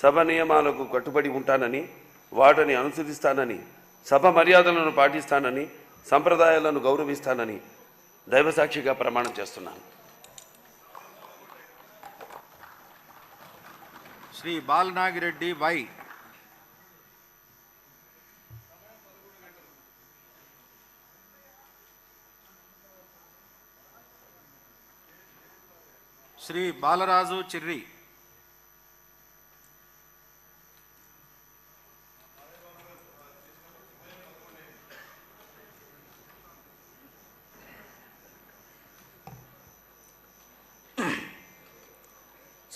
సభ నియమాలకు కట్టుబడి ఉంటానని వాటిని అనుసరిస్తానని సభ మర్యాదలను పాటిస్తానని సంప్రదాయాలను గౌరవిస్తానని దైవసాక్షిగా ప్రమాణం చేస్తున్నాను. శ్రీ బాలనాగిరెడ్డి వై. శ్రీ బాలరాజు చిర్రి.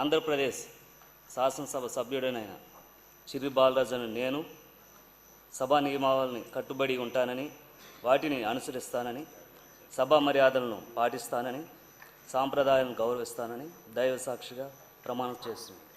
ఆంధ్రప్రదేశ్ శాసనసభ సభ్యుడనైన చిరు బాలరాజును నేను సభా నియమావళిని కట్టుబడి ఉంటానని వాటిని అనుసరిస్తానని సభా మర్యాదలను పాటిస్తానని సాంప్రదాయాలను గౌరవిస్తానని దైవ సాక్షిగా ప్రమాణం చేస్తున్నాను.